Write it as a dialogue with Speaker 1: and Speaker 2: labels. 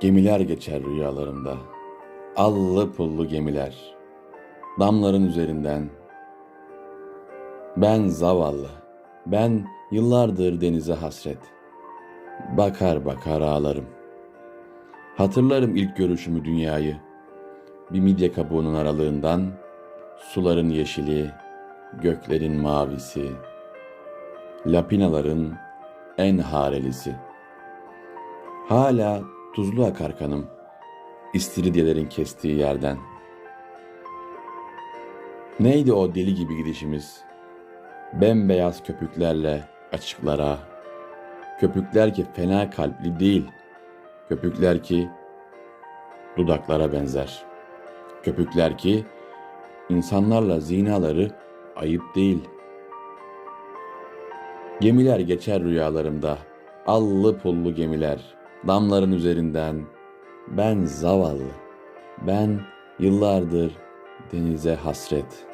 Speaker 1: Gemiler geçer rüyalarımda. Allı pullu gemiler. Damların üzerinden. Ben zavallı. Ben yıllardır denize hasret. Bakar bakar ağlarım. Hatırlarım ilk görüşümü dünyayı. Bir midye kabuğunun aralığından suların yeşili, göklerin mavisi, lapinaların en harelisi. Hala tuzlu akar kanım, istiridyelerin kestiği yerden. Neydi o deli gibi gidişimiz? Bembeyaz köpüklerle açıklara. Köpükler ki fena kalpli değil. Köpükler ki dudaklara benzer. Köpükler ki insanlarla zinaları ayıp değil. Gemiler geçer rüyalarımda, allı pullu gemiler, damların üzerinden. Ben zavallı, ben yıllardır denize hasret.''